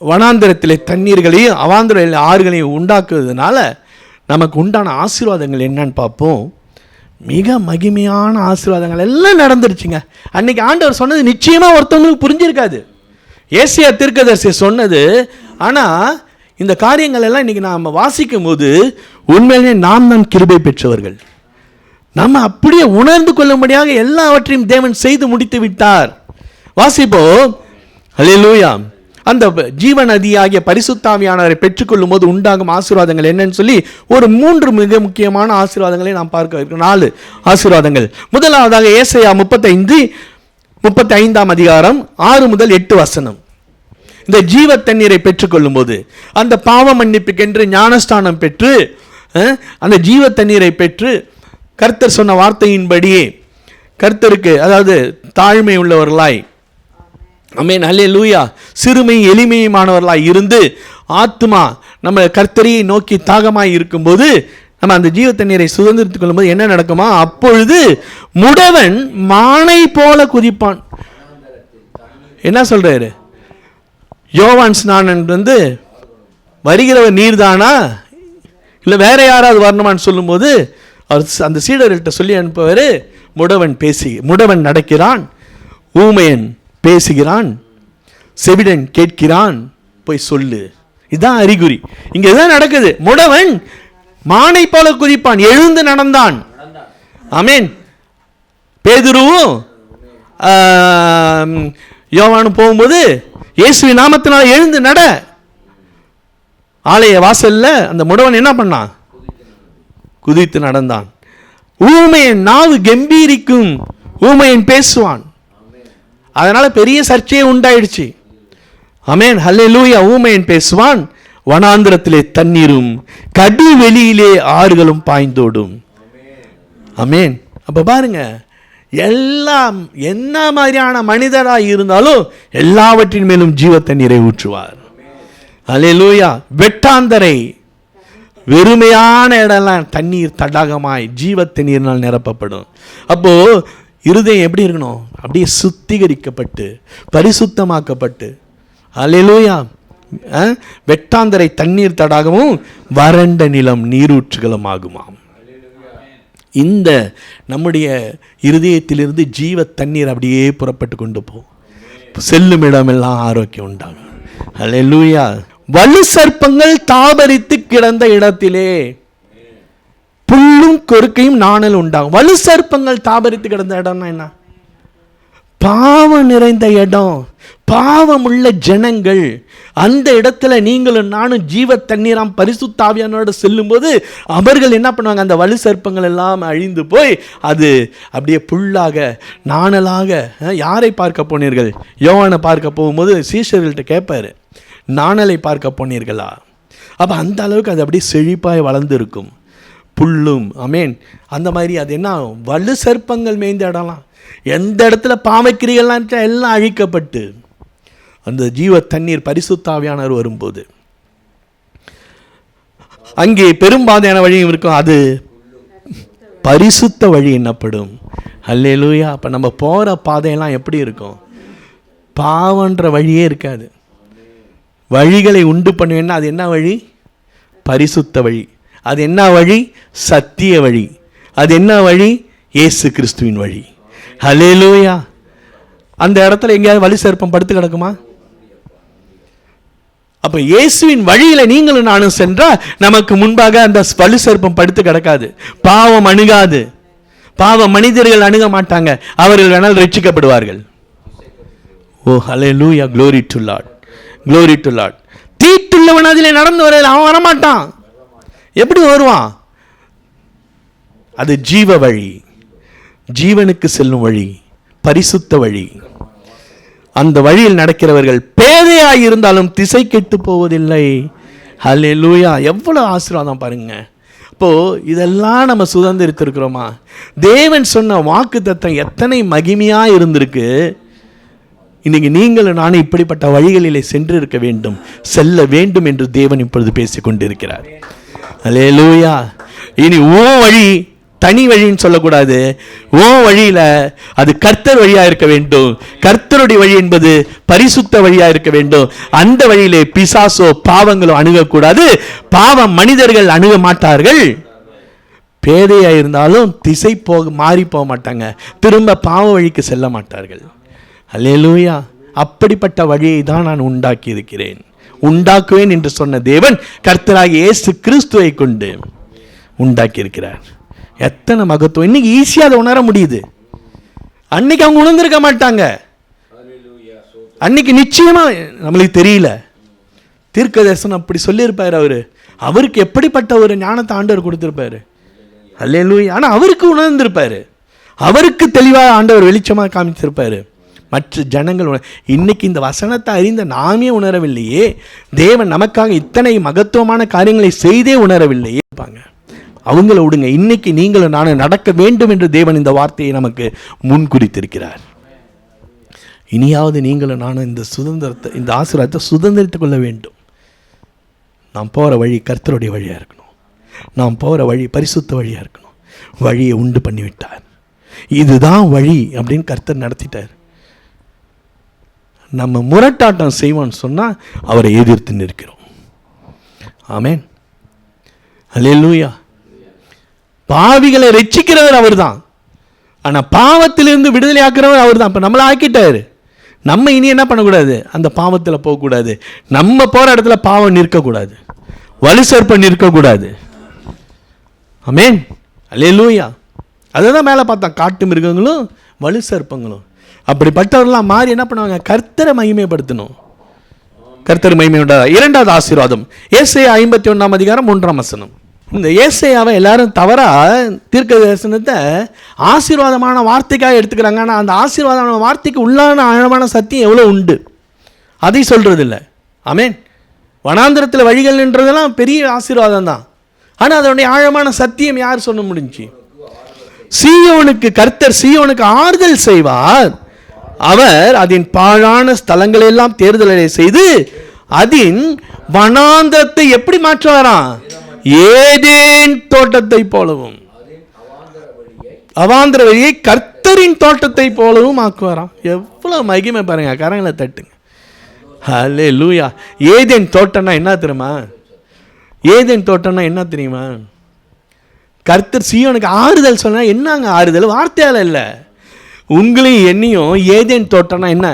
வனாந்திரத்தில் தண்ணீர்களையும் அவாந்திர ஆறுகளையும் உண்டாக்குவதனால நமக்கு உண்டான ஆசீர்வாதங்கள் என்னன்னு பார்ப்போம். மிக மகிமையான ஆசீர்வாதங்கள் எல்லாம் நடந்துருச்சுங்க. அன்னைக்கு ஆண்டவர் சொன்னது நிச்சயமாக ஒருத்தவங்களுக்கு புரிஞ்சிருக்காது. ஏசியா தீர்க்கதரிசி சொன்னது ஆனால் இந்த காரியங்கள் எல்லாம் இன்னைக்கு நாம் வாசிக்கும் போது உண்மையிலேயே நாம் தான் கிருபை பெற்றவர்கள். நம்ம அப்படியே உணர்ந்து கொள்ளும்படியாக எல்லாவற்றையும் தேவன் செய்து முடித்து விட்டார். வாசிப்போம். ஹalleluya அந்த ஜீவ நதியாகிய பரிசுத்தாவியானவரை பெற்றுக்கொள்ளும் போது உண்டாகும் ஆசீர்வாதங்கள் என்னன்னு சொல்லி ஒரு மூன்று மிக முக்கியமான ஆசீர்வாதங்களை நாம் பார்க்க இருக்கிறோம். நாலு ஆசீர்வாதங்கள். முதலாவதாக ஏசையா முப்பத்தைந்து முப்பத்தி ஐந்தாம் அதிகாரம் ஆறு முதல் எட்டு வசனம். இந்த ஜீவ தண்ணீரை பெற்றுக்கொள்ளும் போது அந்த பாவ மன்னிப்புக்கென்று ஞானஸ்தானம் பெற்று அந்த ஜீவ தண்ணீரை பெற்று கர்த்தர் சொன்ன வார்த்தையின்படியே கர்த்தருக்கு அதாவது தாழ்மை உள்ளவர்களாய் அமேன் அல்லே லூயா சிறுமை எளிமையுமானவர்களாக இருந்து ஆத்மா நம்ம கர்த்தரியை நோக்கி தாகமாய் இருக்கும்போது நம்ம அந்த ஜீவ தண்ணீரை சுதந்திரத்துக் கொள்ளும்போது என்ன நடக்குமா? அப்பொழுது முடவன் மானை போல குதிப்பான். என்ன சொல்றாரு? யோவான் ஸ்நானன் வந்து வருகிறவர் நீர்தானா? இல்லை வேற யாராவது வரணுமான்னு சொல்லும்போது அவர் அந்த சீடர்கள்ட்ட சொல்லி அனுப்புவார் முடவன் பேசி முடவன் நடக்கிறான். ஊமையன் பேசுகிறான் செவிடன் கேட்கிறான் போய் சொல்லு. இதுதான் அறிகுறி. இங்கே இதுதான் நடக்குது. முடவன் மானை போல குதிப்பான். எழுந்து நடந்தான். ஆமேன். பேதுருவும் யோவானும் போகும்போது இயேசுவி நாமத்தினால் எழுந்து நட. ஆலய வாசல்ல அந்த முடவன் என்ன பண்ணான்? குதித்து நடந்தான். ஊமையன் நாவு கம்பீரிக்கும். ஊமையன் பேசுவான். அதனால் பெரிய சர்ச்சையே உண்டாயிடுச்சு. அமேன் ஹல்லே லூயா ஊமையன் பேசுவான். வனாந்திரத்திலே தண்ணீரும் கடி வெளியிலே ஆறுகளும் பாய்ந்தோடும். அமேன் அப்போ பாருங்க எல்லாம் என்ன மாதிரியான மனிதராக இருந்தாலும் எல்லாவற்றின் மேலும் ஜீவ தண்ணீரை ஊற்றுவார் அல்லேலூயா வெட்டாந்தரை வெறுமையான இடம்லாம் தண்ணீர் தடாகமாய் ஜீவத்தண்ணீர்னால் நிரப்பப்படும். அப்போ இருதயம் எப்படி இருக்கணும்? அப்படியே சுத்திகரிக்கப்பட்டு பரிசுத்தமாக்கப்பட்டு. அலையிலூயா வெட்டாந்தரை தண்ணீர் தடாகமும் வறண்ட நிலம் நீரூற்றுகளும் ஆகுமாம் இந்த நம்முடைய இருதயத்திலிருந்து ஜீவ தண்ணீர் அப்படியே புறப்பட்டு கொண்டு போ. செல்லும் இடமெல்லாம் ஆரோக்கியம் உண்டாகும். அலையிலூயா வலு சர்ப்பங்கள் தாபரித்து கிடந்த இடத்திலே புல்லும் கொறுக்கையும் நாணல் உண்டாகும். வலு சர்ப்பங்கள் தாபரித்து கிடந்த இடம்னா என்ன? பாவம் நிறைந்த இடம். பாவம் உள்ள ஜனங்கள். அந்த இடத்துல நீங்களும் நானும் ஜீவ தண்ணீராம் பரிசுத்தாவியானோட செல்லும்போது அவர்கள் என்ன பண்ணுவாங்க? அந்த வலு சர்ப்பங்கள் எல்லாம் அழிந்து போய் அது அப்படியே புல்லாக நாணலாக யாரை பார்க்க போனீர்கள்? யோவானை பார்க்க போகும்போது சீஷர்கள்ட்ட கேட்பாரு நாணலை பார்க்க போனீர்களா? அப்போ அந்த அளவுக்கு அது அப்படியே செழிப்பாய் வளர்ந்து இருக்கும் புல்லும். அமேன் அந்த மாதிரி அது என்ன? வலு சர்ப்பங்கள் மேய்ந்த இடம்லாம். எந்த இடத்துல பாமைக்கிரிகள்லாம் எல்லாம் அழிக்கப்பட்டு. அந்த ஜீவ தண்ணீர் பரிசுத்தாவியானவர் வரும்போது. அங்கே பெரும்பாதையான வழியும் இருக்கும். அது பரிசுத்த வழி என்னப்படும். அல்லேலூயா அப்போ நம்ம போகிற பாதையெல்லாம் எப்படி இருக்கும்? பாவன்ற வழியே இருக்காது. வழிகளை உண்டு பண்ணுவேன்னா அது என்ன வழி? பரிசுத்த வழி. அது என்ன வழி? சத்திய வழி. அது என்ன வழி? ஏசு கிறிஸ்துவின் வழி. ஹலேலூயா அந்த இடத்துல எங்கேயாவது வழி சேர்ப்பம் படுத்து கிடக்குமா? அப்போ இயேசுவின் வழியில் நீங்களும் நானும் சென்றால் நமக்கு முன்பாக அந்த வலு சர்ப்பம் படுத்து கிடக்காது. பாவம் அணுகாது. பாவ மனிதர்கள் அணுக மாட்டாங்க. அவர்கள் வேணால் ரட்சிக்கப்படுவார்கள். ஓ hallelujah glory to Lord glory to Lord தீட்டுள்ளவன் அதிலே நடந்து வரையில் அவன் வரமாட்டான். எப்படி வருவான்? அது ஜீவ வழி. ஜீவனுக்கு செல்லும் வழி பரிசுத்த வழி. அந்த வழியில் நடக்கிறவர்கள் பேதையாக இருந்தாலும் திசை கெட்டு போவதில்லை. ஹலே லூயா எவ்வளோ ஆசீர்வாதம் பாருங்க. இப்போ இதெல்லாம் நம்ம சுதந்திரித்திருக்கிறோமா? தேவன் சொன்ன வாக்கு தத்தம் எத்தனை மகிமையா இருந்திருக்கு. இன்னைக்கு நீங்களும் நானும் இப்படிப்பட்ட வழிகளிலே சென்று இருக்க வேண்டும். செல்ல வேண்டும் என்று தேவன் இப்பொழுது பேசிக் கொண்டிருக்கிறார். அலே லூயா இனி ஓ வழி தனி வழின்னு சொல்லக்கூடாது. ஓ வழியில் அது கர்த்தர் வழியாக இருக்க வேண்டும். கர்த்தருடைய வழி என்பது பரிசுத்த வழியாக இருக்க வேண்டும். அந்த வழியிலே பிசாசோ பாவங்களோ அணுகக்கூடாது. பாவம் மனிதர்கள் அணுக மாட்டார்கள். பேதையாக இருந்தாலும் திசை போக மாறி போக மாட்டாங்க. திரும்ப பாவ வழிக்கு செல்ல மாட்டார்கள். அல்லேலூயா அப்படிப்பட்ட வழியை தான் நான் உண்டாக்கி இருக்கிறேன் உண்டாக்குவேன் என்று சொன்ன தேவன் கர்த்தராக இயேசு கிறிஸ்துவை கொண்டு உண்டாக்கி இருக்கிறார் எத்தனை மகத்துவம். இன்னைக்கு ஈஸியாக அதை உணர முடியுது. அன்னைக்கு அவங்க உணர்ந்திருக்க மாட்டாங்க. அன்னைக்கு நிச்சயமா நம்மளுக்கு தெரியல. தீர்க்கதர்சனம் அப்படி சொல்லியிருப்பார் அவர். அவருக்கு எப்படிப்பட்ட ஒரு ஞானத்தை ஆண்டவர் கொடுத்திருப்பாரு. அல்லேலூயா. ஆனால் அவருக்கு உணர்ந்திருப்பாரு. அவருக்கு தெளிவாக ஆண்டவர் வெளிச்சமாக காமிச்சிருப்பாரு மற்ற ஜனங்கள் இன்னைக்கு இந்த வசனத்தை அறிந்த நாமே உணரவில்லையே. தேவன் நமக்காக இத்தனை மகத்துவமான காரியங்களை செய்தே உணரவில்லையே இருப்பாங்க. அவங்கள விடுங்க இன்னைக்கு நீங்களும் நானும் நடக்க வேண்டும் என்று தேவன் இந்த வார்த்தையை நமக்கு முன்குறித்திருக்கிறார். இனியாவது நீங்களும் நானும் இந்த சுதந்திரத்தை இந்த ஆசீர்வாதத்தை சுதந்திரித்துக் கொள்ள வேண்டும். நாம் போகிற வழி கர்த்தருடைய வழியாக இருக்கணும். நாம் போகிற வழி பரிசுத்த வழியாக இருக்கணும். வழியை உண்டு பண்ணிவிட்டார். இதுதான் வழி அப்படின்னு கர்த்தர் நடத்திட்டார். நம்ம முரட்டாட்டம் செய்வோம்னு சொன்னால் அவரை எதிர்த்து நிற்கிறோம். ஆமேன். அல்லேலூயா பாவிகளை ரட்சிக்கிறவர் அவர்தான். ஆனால் பாவத்திலிருந்து விடுதலை அவர் தான் இப்போ நம்மளை ஆக்கிட்டாரு. நம்ம இனி என்ன பண்ணக்கூடாது? அந்த பாவத்தில் போகக்கூடாது. நம்ம போகிற இடத்துல பாவம் நிற்கக்கூடாது. வலு சர்ப்பம் நிற்கக்கூடாது. ஆமென். அதை அதுதான் மேலே பார்த்தா காட்டு மிருகங்களும் வலு சர்ப்பங்களும். அப்படிப்பட்டவர்கள்லாம் மாறி என்ன பண்ணுவாங்க? கர்த்தரை மகிமைப்படுத்தணும். கர்த்தர் மகிமை உண்டாதா இரண்டாவது ஆசீர்வாதம். ஏசையா ஐம்பத்தி ஒன்றாம் அதிகாரம் மூன்றாம் வசனம். இந்த ஏசையாவை எல்லாரும் தவறா தீர்க்க தரிசனத்தை ஆசீர்வாதமான வார்த்தைக்காக எடுத்துக்கிறாங்க. ஆனால் அந்த ஆசீர்வாதமான வார்த்தைக்கு உள்ளான ஆழமான சத்தியம் எவ்வளோ உண்டு? அதை சொல்கிறதில்ல ஆமேன். வனாந்திரத்தில் வழிகள்ன்றதெல்லாம் பெரிய ஆசீர்வாதம் தான். ஆனால் அதனுடைய ஆழமான சத்தியம் யார் சொல்ல முடிஞ்சு சீயோனுக்கு கர்த்தர் சீயோனுக்கு ஆறுதல் செய்வார். அவர் அதன் பாழான ஸ்தலங்களெல்லாம் தேர்தலை செய்து அதன் வனாந்தரத்தை எப்படி மாற்றுவாராம்? ஏதேன் தோட்டத்தை போலவும். அவாந்திர வழியை கர்த்தரின் தோட்டத்தை போலவும் ஆக்குவாராம். எவ்வளவு மகிமை பாருங்க கரங்களை தட்டுங்க. ஹலே லூயா ஏதேன் தோட்டம்னா என்ன தெரியுமா? ஏதேன் தோட்டம்னா என்ன தெரியுமா? கர்த்தர் சியோனுக்கு ஆறுதல் சொன்னால் என்னங்க ஆறுதல்? வார்த்தையால இல்லை. உங்களையும் என்னையும் ஏதேன் தோட்டம்னா என்ன?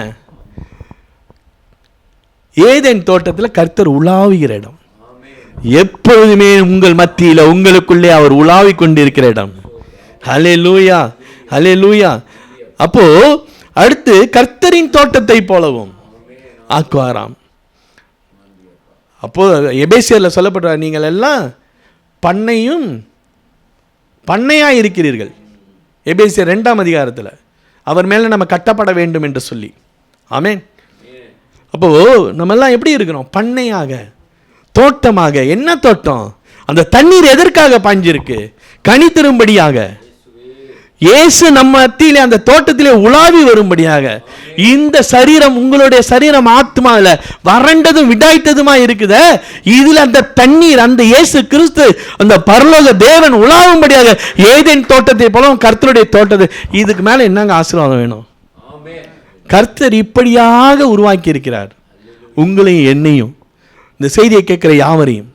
ஏதேன் தோட்டத்தில் கர்த்தர் உலாவுகிற இடம். எப்பொழுதுமே உங்கள் மத்தியில் உங்களுக்குள்ளே அவர் உலாவிக் கொண்டிருக்கிற இடம். ஹலே லூயா ஹலே லூயா அப்போ அடுத்து கர்த்தரின் தோட்டத்தை போலவும். ஆக்குவாராம். அப்போ எபேசியரில் சொல்லப்படுற நீங்கள் எல்லாம் பண்ணையும் பண்ணையாக இருக்கிறீர்கள். எபேசியர் ரெண்டாம் அதிகாரத்தில். அவர் மேலே நம்ம கட்டப்பட வேண்டும் என்று சொல்லி. ஆமேன். அப்போ நம்ம எல்லாம் எப்படி இருக்கிறோம்? பண்ணையாக தோட்டமாக. என்ன தோட்டம்? அந்த தண்ணீர் எதற்காக பாஞ்சிருக்கு கனி தரும்படியாக. இயேசு நம்ம மத்தியிலே அந்த தோட்டத்திலே உலாவி வரும்படியாக இந்த சரீரம் உங்களுடைய சரீரம் ஆத்மாவில் வறண்டதும் விடாய்த்ததுமா இருக்குதே? இதுல அந்த தண்ணீர் அந்த இயேசு கிறிஸ்து அந்த பரலோக தேவன் உலாவும்படியாக ஏதேன் தோட்டத்தை போலவும் கர்த்தருடைய தோட்டத்தை இதுக்கு மேல என்னங்க ஆசீர்வாதம் வேணும்? கர்த்தர் இப்படியாக உருவாக்கி இருக்கிறார் உங்களையும் என்னையும் இந்த செய்தியை கேட்கிற யாவரையும்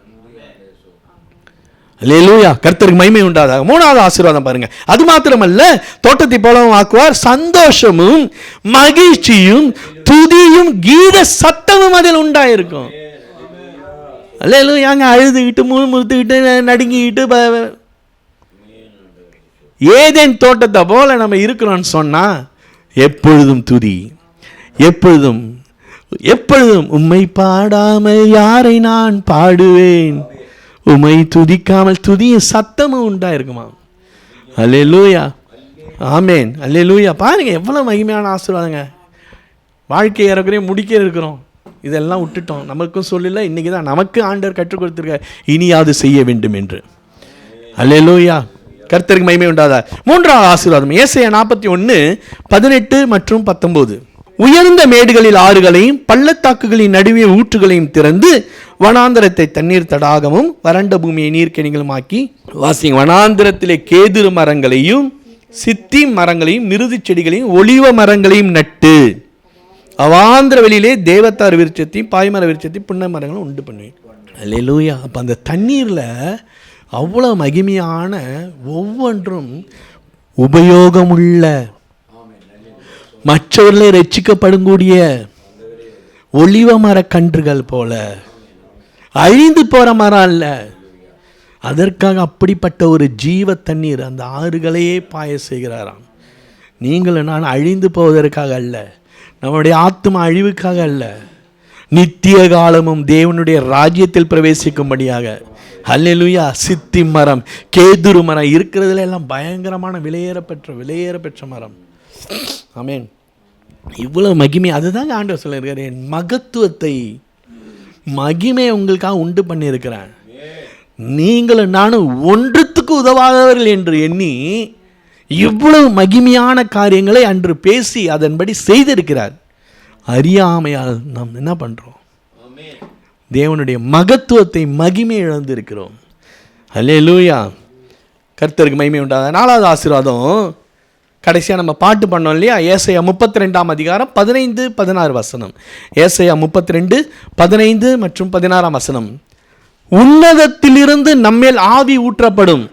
லேலூயா கர்த்தருக்கு மகிமை உண்டாதாக. மூணாவது ஆசீர்வாதம் பாருங்க. அது மாத்திரமல்ல தோட்டத்தை போலவும் ஆக்குவார். சந்தோஷமும் மகிழ்ச்சியும் துதியும் கீத சத்தமும் அதில் உண்டாயிருக்கும். அல்லேலூயாங்க அழுதுகிட்டு முழுமுறுத்துக்கிட்டு நடுங்கிக்கிட்டு ஏதேன் தோட்டத்தை போல நம்ம இருக்கிறோம்னு சொன்னா எப்பொழுதும் துதி எப்பொழுதும் எப்பொழுதும் உம்மை பாடாமல் யாரை நான் பாடுவேன்? உமை துதிக்காமல் துதியும் சத்தமும் உண்டா இருக்குமா அல்லேலூயா. ஆமேன். அல்லே லூயா பாருங்க எவ்வளோ மகிமையான ஆசீர்வாதங்க. வாழ்க்கை ஏறக்குறைய முடிக்க இருக்கிறோம். இதெல்லாம் விட்டுட்டோம். நமக்கும் சொல்லல இன்னைக்கு தான் நமக்கு ஆண்டவர் கற்றுக் கொடுத்துருக்க இனியாவது செய்ய வேண்டும் என்று. அல்லே லூயா கர்த்தருக்கு மகிமை உண்டாதா? மூன்றாவது ஆசீர்வாதம். ஏசைய நாற்பத்தி ஒன்று பதினெட்டு மற்றும் பத்தொம்போது. உயர்ந்த மேடுகளில் ஆறுகளையும் பள்ளத்தாக்குகளின் நடுவே ஊற்றுகளையும் திறந்து வனாந்தரத்தை தண்ணீர் தடாகமும் வறண்ட பூமியை நீர்க்கணிகளுமாக்கி வாசி வனாந்தரத்திலே கேதுரு மரங்களையும் சித்தி மரங்களையும் மிருதி செடிகளையும் ஒளிவ மரங்களையும் நட்டு அவாந்திர வெளியிலே தேவத்தார் விருட்சத்தையும் பாய்மர விருட்சத்தையும் புன்ன மரங்களும் உண்டு பண்ணுவேன். அல்லேலூயா. அப்போ அந்த தண்ணீரில் அவ்வளோ மகிமையான ஒவ்வொன்றும் உபயோகமுள்ள மற்றவர்களை ரட்சிக்கப்படக்கூடிய ஒளிவ மர கன்றுகள் போல. அழிந்து போகிற மரம் அல்ல. அதற்காக அப்படிப்பட்ட ஒரு ஜீவ தண்ணீர் அந்த ஆறுகளையே பாய செய்கிறாராம். நீங்கள் நான் அழிந்து போவதற்காக அல்ல நம்முடைய ஆத்மா அழிவுக்காக அல்ல. நித்திய காலமும் தேவனுடைய ராஜ்யத்தில் பிரவேசிக்கும்படியாக. அல்லேலூயா சித்தி மரம் கேதுரு மரம் இருக்கிறதுல எல்லாம் பயங்கரமான விலையேற பெற்ற விலையேற பெற்ற மரம். ஆமேன். இவ்வளோ மகிமை அதுதாங்க ஆண்டவர் சொல்லியிருக்காரு என் மகத்துவத்தை மகிமை உங்களுக்காக உண்டு பண்ணியிருக்கிறேன். நீங்களும் நானும் ஒன்றுத்துக்கு உதவாதவர்கள் என்று எண்ணி இவ்வளவு மகிமையான காரியங்களை அன்று பேசி அதன்படி செய்திருக்கிறார். அறியாமையால் நாம் என்ன பண்ணுறோம் தேவனுடைய மகத்துவத்தை மகிமை இழந்திருக்கிறோம். அல்லே லூயா கர்த்தருக்கு மகிமை உண்டாத நாலாவது ஆசீர்வாதம். கடைசியாக நம்ம பாட்டு பண்ணோம் இல்லையா? ஏசையா முப்பத்தி ரெண்டாம் அதிகாரம் பதினைந்து பதினாறு வசனம். ஏசையா முப்பத்தி ரெண்டு பதினைந்து மற்றும் பதினாறாம் வசனம். உன்னதத்திலிருந்து நம்மேல் ஆவி ஊற்றப்படும்.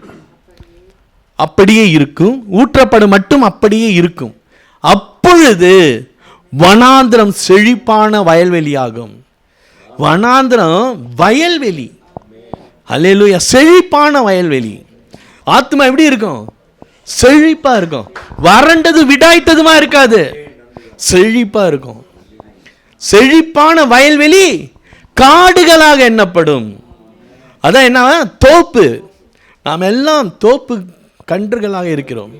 அப்படியே இருக்கும். ஊற்றப்படும் மட்டும் அப்படியே இருக்கும். அப்பொழுது வனாந்திரம் செழிப்பான வயல்வெளியாகும். வனாந்திரம் வயல்வெளி. அலையலூயா செழிப்பான வயல்வெளி. ஆத்மா எப்படி இருக்கும்? செழிப்பாக இருக்கும். வறண்டது விடாய்த்ததுமா இருக்காது. செழிப்பாக இருக்கும். செழிப்பான வயல்வெளி காடுகளாக எண்ணப்படும். அதான் என்ன தோப்பு. நாம் எல்லாம் தோப்பு கன்றுகளாக இருக்கிறோம்.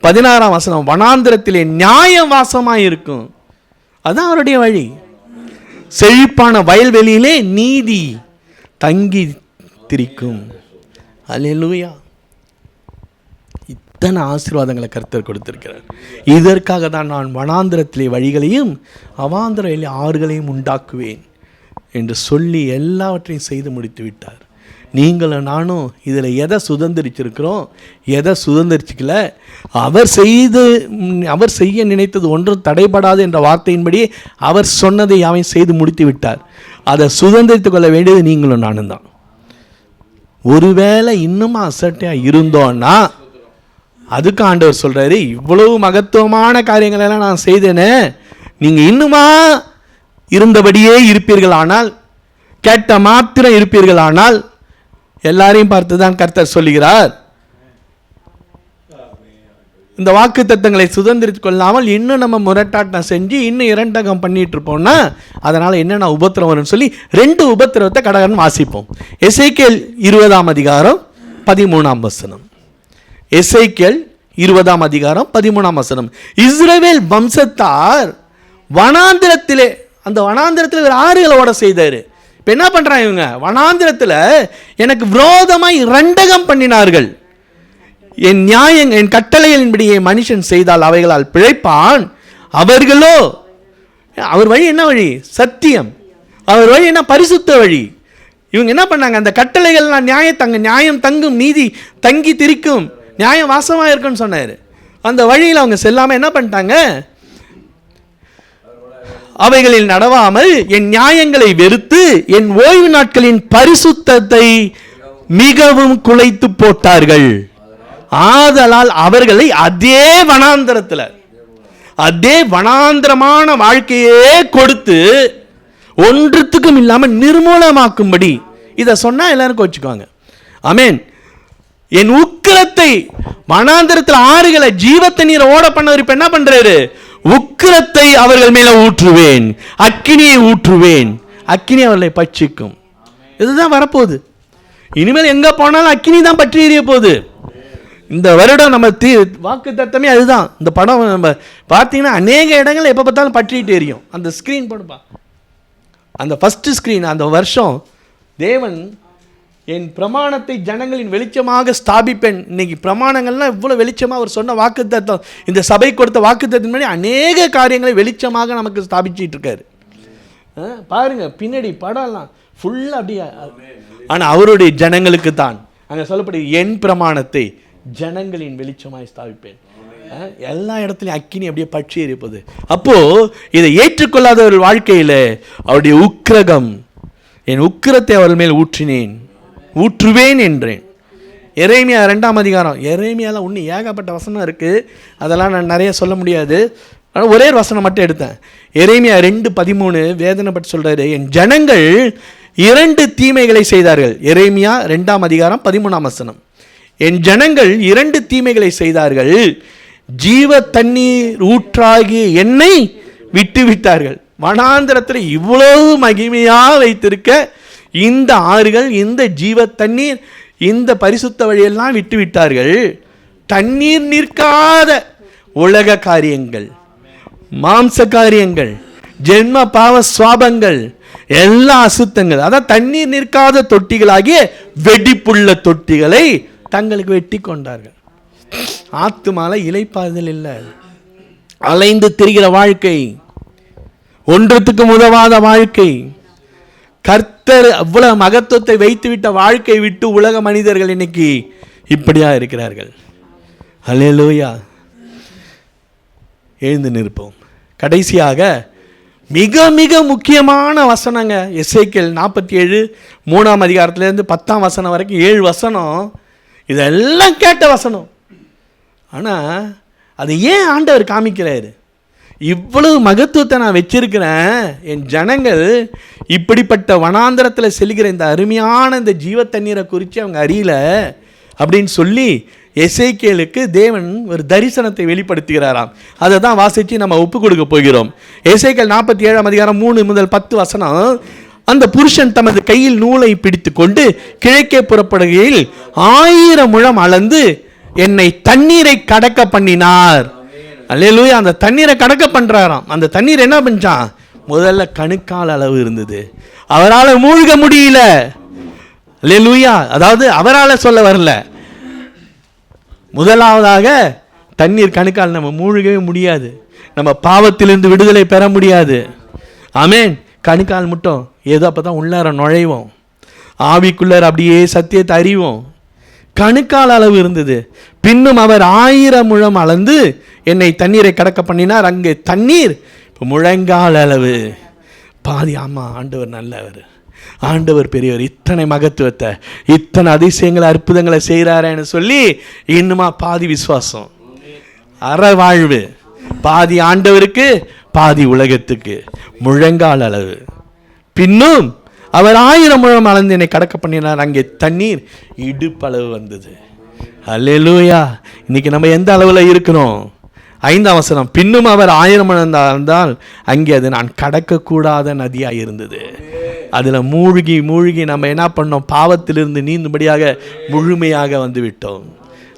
பதினாறாம் வசனம் வனாந்திரத்திலே நியாய வாசமாக இருக்கும். அதான் அவருடைய வழி. செழிப்பான வயல்வெளியிலே நீதி தங்கி திரிக்கும் அல்லேலூயா அத்தனை ஆசீர்வாதங்களை கருத்தர் கொடுத்திருக்கிறார். இதற்காக தான் நான் வனாந்திரத்திலே வழிகளையும் அவாந்திரத்திலே ஆறுகளையும் உண்டாக்குவேன் என்று சொல்லி எல்லாவற்றையும் செய்து முடித்து விட்டார். நீங்களும் நானும் இதில் எதை சுதந்திரிச்சிருக்கிறோம் எதை சுதந்திரிச்சிக்கல அவர் செய்து அவர் செய்ய நினைத்தது ஒன்றும் தடைபடாது என்ற வார்த்தையின்படி அவர் சொன்னதை அவன் செய்து முடித்து விட்டார். அதை சுதந்திரித்து கொள்ள வேண்டியது நீங்களும் நானும் தான் ஒருவேளை இன்னும் அசட்டையாக இருந்தோன்னா அதுக்கு ஆண்டவர் சொல்கிறாரு இவ்வளவு மகத்துவமான காரியங்களெல்லாம் நான் செய்தேனே நீங்கள் இன்னுமா இருந்தபடியே இருப்பீர்களானால் கேட்ட மாத்திரம் இருப்பீர்களானால் எல்லாரையும் பார்த்து தான் கர்த்தர் சொல்லுகிறார். இந்த வாக்கு தத்தங்களை சுதந்திரித்து கொள்ளாமல் இன்னும் நம்ம முரட்டாட்டம் செஞ்சு இன்னும் இரண்டகம் பண்ணிட்டு இருப்போம்னா அதனால் என்னென்ன உபத்திரம் வரும்னு சொல்லி ரெண்டு உபத்திரவத்தை கடகன் வாசிப்போம். எஸ்ஐகேல் இருபதாம் அதிகாரம் பதிமூணாம் வசனம். எசைக்கேல் இருபதாம் அதிகாரம் பதிமூணாம் வசனம். இஸ்ரேவேல் வம்சத்தார் வனாந்திரத்திலே அந்த வனாந்திரத்தில் ஒரு ஆறுகளை ஓட செய்தார். இப்போ என்ன பண்ணுறாங்க இவங்க? வனாந்திரத்தில் எனக்கு விரோதமாய் இரண்டகம் பண்ணினார்கள். என் நியாயம் என் கட்டளைகளின்படி என் மனுஷன் செய்தால் அவைகளால் பிழைப்பான். அவர்களோ அவர் வழி என்ன வழி? சத்தியம். அவர் வழி என்ன? பரிசுத்த வழி. இவங்க என்ன பண்ணாங்க? அந்த கட்டளைகள்லாம் நியாயம் தங்க நியாயம் தங்கும் நீதி தங்கி திரிக்கும். நியாயம் வாசமாக இருக்குன்னு சொன்னார். அந்த வழியில் அவங்க செல்லாமல் என்ன பண்ணிட்டாங்க? அவைகளில் நடவாமல் என் நியாயங்களை வெறுத்து என் ஓய்வு நாட்களின் பரிசுத்தத்தை மிகவும் குலைத்து போட்டார்கள். ஆதலால் அவர்களை அதே வனாந்திரத்தில் அதே வனாந்திரமான வாழ்க்கையே கொடுத்து ஒன்றுத்துக்கும் இல்லாமல் நிர்மூலமாக்கும்படி. இதை சொன்னா எல்லாரும் கோச்சுக்குவாங்க அமேன் என் உக்கிரத்தை வனாந்திரத்தில் ஆறுகளை ஜீவத்த நீரை ஓட பண்ணவர் இப்ப என்ன பண்றாரு? உக்கிரத்தை அவர்கள் மேல ஊற்றுவேன். அக்கினியை ஊற்றுவேன். அக்கினி அவர்களை பட்சிக்கும். இதுதான் வரப்போகுது. இனிமேல் எங்க போனாலும் அக்கினி தான் பற்றி எறிய போகுது. இந்த வருடம் நம்ம தீ வாக்கு தத்தமே அதுதான். இந்த படம் நம்ம பார்த்தீங்கன்னா அநேக இடங்கள் எப்போ பார்த்தாலும் பற்றிட்டு எரியும். அந்த ஸ்க்ரீன் போடுப்பா. அந்த ஃபஸ்ட்டு ஸ்க்ரீன் அந்த வருஷம் தேவன் என் பிரமாணத்தை ஜனங்களின் வெளிச்சமாக ஸ்தாபிப்பேன். இன்னைக்கு பிரமாணங்கள்லாம் இவ்வளோ வெளிச்சமாக அவர் சொன்ன வாக்குத்தத்தம் இந்த சபை கொடுத்த வாக்குத்தத்தின் முன்னாடி அநேக காரியங்களை வெளிச்சமாக நமக்கு ஸ்தாபிச்சிட்டு இருக்காரு. ஆ, பாருங்க பின்னாடி படம்லாம் ஃபுல்லாக அப்படியே ஆனால் அவருடைய ஜனங்களுக்கு தான். அங்கே சொல்லப்படுது என் பிரமாணத்தை ஜனங்களின் வெளிச்சமாய் ஸ்தாபிப்பேன். ஆ, எல்லா இடத்துலையும் அக்கினி அப்படியே பட்சி எரிப்பது அப்போது இதை ஏற்றுக்கொள்ளாதவர்கள் வாழ்க்கையில் அவருடைய உக்கிரகம் என் உக்கிரத்தை அவர் மேல் ஊற்றினேன். ஊற்றுவேன் என்றேன். எரேமியா ரெண்டாம் அதிகாரம். எரேமியாவில் ஒன்று ஏகப்பட்ட வசனம் இருக்குது அதெல்லாம் நான் நிறைய சொல்ல முடியாது. ஆனால் ஒரே ஒரு வசனம் மட்டும் எடுத்தேன். எரேமியா ரெண்டு பதிமூணு வேதனை பற்றி சொல்கிறாரு என் ஜனங்கள் இரண்டு தீமைகளை செய்தார்கள். எரேமியா ரெண்டாம் அதிகாரம் பதிமூணாம் வசனம். என் ஜனங்கள் இரண்டு தீமைகளை செய்தார்கள். ஜீவ தண்ணீர் ஊற்றாகிய என்னை விட்டு விட்டார்கள் வனாந்திரத்தில் இவ்வளவு மகிமையாக வைத்திருக்க இந்த ஆறுகள் இந்த ஜீவ தண்ணீர் இந்த பரிசுத்த வழியெல்லாம் விட்டு விட்டார்கள் தண்ணீர் நிற்காத உலக காரியங்கள் மாம்ச காரியங்கள் ஜென்ம பாவ சுவாபங்கள் எல்லா அசுத்தங்கள். அதான் தண்ணீர் நிற்காத தொட்டிகளாகிய வெடிப்புள்ள தொட்டிகளை தங்களுக்கு வெட்டி கொண்டார்கள். ஆத்துமால இலைப்பாறுதல் இல்லை அலைந்து திரிகிற வாழ்க்கை ஒன்றத்துக்கும் உதவாத வாழ்க்கை கத்தர் அவ்வளவு மகத்துவத்தை வைத்துவிட்ட வாழ்க்கை விட்டு உலக மனிதர்கள் இன்னைக்கு இப்படியா இருக்கிறார்கள். அலே லோயா எழுந்து நிற்போம். கடைசியாக மிக மிக முக்கியமான வசனங்க. எஸ்ஐக்கேல் நாற்பத்தி ஏழு மூணாம் அதிகாரத்துலேருந்து பத்தாம் வசனம் வரைக்கும் ஏழு வசனம். இதெல்லாம் கேட்ட வசனம். ஆனால் அதை ஏன் ஆண்டவர் காமிக்கிறாரு? இவ்வளவு மகத்துவத்தை நான் வச்சிருக்கிறேன் என் ஜனங்கள் இப்படிப்பட்ட வனாந்தரத்தில் செல்கிற இந்த அருமையான இந்த ஜீவ தண்ணீரை குறித்து அவங்க அறியல அப்படின்னு சொல்லி எசைக்கேலுக்கு தேவன் ஒரு தரிசனத்தை வெளிப்படுத்துகிறாராம். அதை தான் வாசித்து நம்ம ஒப்பு கொடுக்க போகிறோம். எசைக்கேல் நாற்பத்தி ஏழாம் அதிகாரம் மூணு முதல் பத்து வசனம் அந்த புருஷன் தமது கையில் நூலை பிடித்து கொண்டு கிழக்கே புறப்படுகையில் ஆயிரம் முழம் அளந்து என்னை தண்ணீரை கடக்க பண்ணினார். அல்லையிலூயா அந்த தண்ணீரை கடக்க பண்ணுறாராம் அந்த தண்ணீர் என்ன பண்ணான் முதல்ல கணுக்கால் அளவு இருந்தது. அவரால் மூழ்க முடியல. அல்லேலூயா அதாவது அவரால் சொல்ல வரல. முதலாவதாக தண்ணீர் கணுக்கால் நம்ம மூழ்கவே முடியாது. நம்ம பாவத்திலிருந்து விடுதலை பெற முடியாது. ஆமேன். கணுக்கால் மட்டும் ஏதோ அப்போ தான் உள்ளார நுழைவோம். ஆவிக்குள்ளார அப்படியே சத்தியத்தை அறிவோம். கணுக்கால் அளவு இருந்தது. பின்னும் அவர் ஆயிரம் முழம் அளந்து என்னை தண்ணீரை கடக்க பண்ணினார். அங்கே தண்ணீர் இப்போ முழங்கால் அளவு. பாதி ஆமாம் ஆண்டவர் நல்லவர். ஆண்டவர் பெரியவர். இத்தனை மகத்துவத்தை இத்தனை அதிசயங்களை அற்புதங்களை செய்கிறாரேன்னு சொல்லி இன்னுமா பாதி விசுவாசம். அற வாழ்வு. பாதி ஆண்டவருக்கு பாதி உலகத்துக்கு. முழங்கால் அளவு. பின்னும் அவர் ஆயிரம் முழம் அளந்து என்னை கடக்க பண்ணினார். அங்கே தண்ணீர் இடுப்பளவு வந்தது. அல்லூயா இன்னைக்கு நம்ம எந்த அளவில் இருக்கிறோம் ஐந்தாம் வசனம் பின்னும் அவர் ஆயிரம் இருந்தால் அங்கே அது நான் கடக்கக்கூடாத நதியாக இருந்தது. அதில் மூழ்கி மூழ்கி நம்ம என்ன பண்ணோம்? பாவத்திலிருந்து நீந்தும்படியாக முழுமையாக வந்து விட்டோம்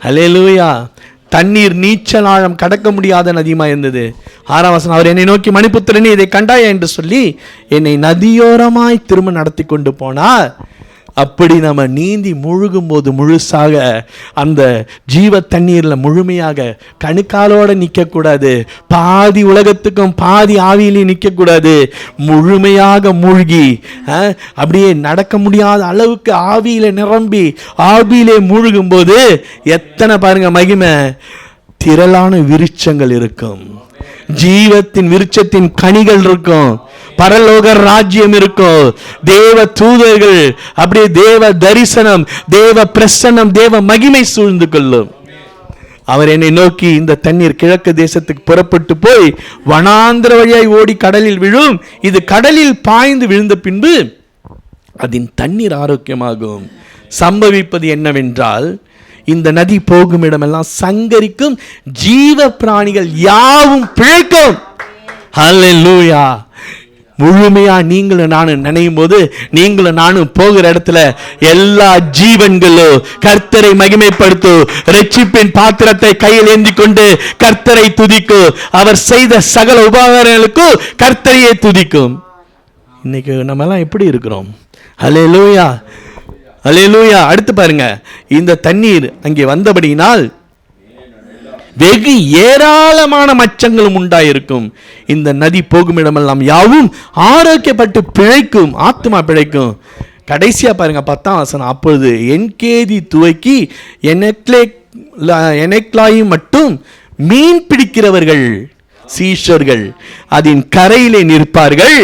அல்லேலூயா தண்ணீர் நீச்சல் ஆழம் கடக்க முடியாத நதியுமா இருந்தது? ஆறாம் வசனம் அவர் என்னை நோக்கி மணிப்புத்திரனே இதை கண்டாயா? என்று சொல்லி என்னை நதியோரமாய் திரும்ப நடத்தி கொண்டு போனார். அப்படி நம்ம நீந்தி முழுகும் போது முழுசாக அந்த ஜீவ தண்ணீரில் முழுமையாக கணுக்காலோடு நிற்கக்கூடாது பாதி உலகத்துக்கும் பாதி ஆவியிலையும் நிற்கக்கூடாது முழுமையாக மூழ்கி அப்படியே நடக்க முடியாத அளவுக்கு ஆவியில நிரம்பி ஆவியிலே மூழ்கும் போது எத்தனை பாருங்க மகிமை திரளான விருட்சங்கள் இருக்கும். ஜீவத்தின் விருட்சத்தின் கனிகள் இருக்கும். பரலோக ராஜ்யம் இருக்கும். தேவ தூதர்கள் அப்படியே தேவ தரிசனம் தேவ பிரசன்னம் தேவ மகிமை சூழ்ந்து கொள்ளும். அவர் என்னை நோக்கி இந்த தண்ணீர் கிழக்கு தேசத்துக்கு புறப்பட்டு போய் வனாந்திர வழியாய் ஓடி கடலில் விழும். இது கடலில் பாய்ந்து விழுந்த பின்பு அதன் தண்ணீர் ஆரோக்கியமாகும். சம்பவிப்பது என்னவென்றால் இந்த நதி போகும் இடமெல்லாம் சங்கரிக்கும் ஜீவ பிராணிகள் யாவும் பிழைக்கும். லூயா முழுமையா நீங்களும் நானும் நினையும் போது நீங்களும் நானும் போகிற இடத்துல எல்லா ஜீவன்களும் கர்த்தரை மகிமைப்படுத்தும் ரட்சிப்பின் பாத்திரத்தை கையில் ஏந்தி கொண்டு கர்த்தரை துதிக்கும் அவர் செய்த சகல உபகாரங்களுக்கும் கர்த்தரையே துதிக்கும். இன்னைக்கு நம்ம எல்லாம் எப்படி இருக்கிறோம்? ஹalleluya. அலையலூயா அடுத்து பாருங்க. இந்த தண்ணீர் அங்கே வந்தபடியினால் வெகு ஏராளமான மச்சங்களும் உண்டாயிருக்கும். இந்த நதி போகும் இடமெல்லாம் யாவும் ஆரோக்கியப்பட்டு பிழைக்கும் ஆத்மா பிழைக்கும். கடைசியாக பாருங்க பத்தாம் வசனம். அப்பொழுது என்கேதி துவக்கி எனக்லே எனக்லாயி மட்டும் மீன் பிடிக்கிறவர்கள் சீஷர்கள் அதன் கரையிலே நிற்பார்கள்.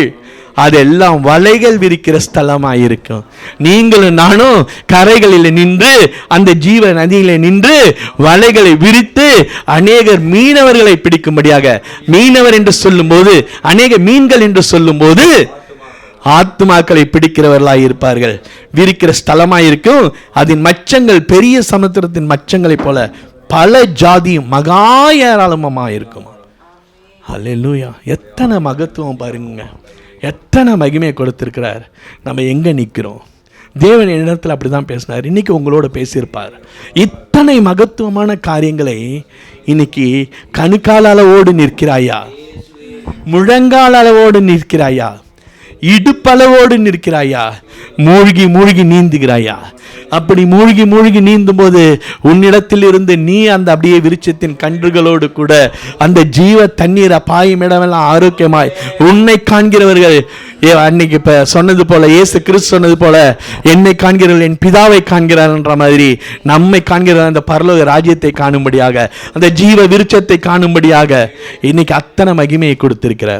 அதெல்லாம் வலைகள் விரிக்கிற ஸ்தலமாக இருக்கும் நீங்களும் நானும் கரைகளில் நின்று அந்த ஜீவ நதியில நின்று வலைகளை விரித்து அநேகர் மீனவர்களை பிடிக்கும்படியாக மீனவர் என்று சொல்லும்போது அநேக மீன்கள் என்று சொல்லும்போது ஆத்மாக்களை பிடிக்கிறவர்களாய் இருப்பார்கள். விரிக்கிற ஸ்தலமாக இருக்கும் அதன் மச்சங்கள் பெரிய சமுத்திரத்தின் மச்சங்களைப் போல பல ஜாதி மகா ஏராளமாக இருக்கும் அல்லேலூயா எத்தனை மகத்துவம் பாருங்க. எத்தனை மகிமையை கொடுத்துருக்கிறார்? நம்ம எங்கே நிற்கிறோம் தேவன் என்னிடத்தில் அப்படி தான் பேசினார். இன்னைக்கு உங்களோட பேசியிருப்பார். இத்தனை மகத்துவமான காரியங்களை இன்னைக்கு கணுக்கால் அளவோடு நிற்கிறாயா? முழங்கால் அளவோடு நிற்கிறாயா? இடுப்பளவோடு நிற்கிறாயா? மூழ்கி மூழ்கி நீந்துகிறாயா? அப்படி மூழ்கி மூழ்கி நீந்தும் போது உன்னிடத்தில் இருந்து நீ அந்த அப்படியே விருட்சத்தின் கன்றுகளோடு கூட அந்த ஜீவ தண்ணீரை பாயும் இடமெல்லாம் ஆரோக்கியமாய் உன்னை காண்கிறவர்கள் ஏ அன்னைக்கு இப்ப சொன்னது போல ஏசு கிறிஸ்து சொன்னது போல என்னை காண்கிறவர்கள் என் பிதாவை காண்கிறார்ன்ற மாதிரி நம்மை காண்கிற அந்த பரலோக ராஜ்யத்தை காணும்படியாக அந்த ஜீவ விருட்சத்தை காணும்படியாக இன்னைக்கு அத்தனை மகிமையை கொடுத்திருக்கிறார்.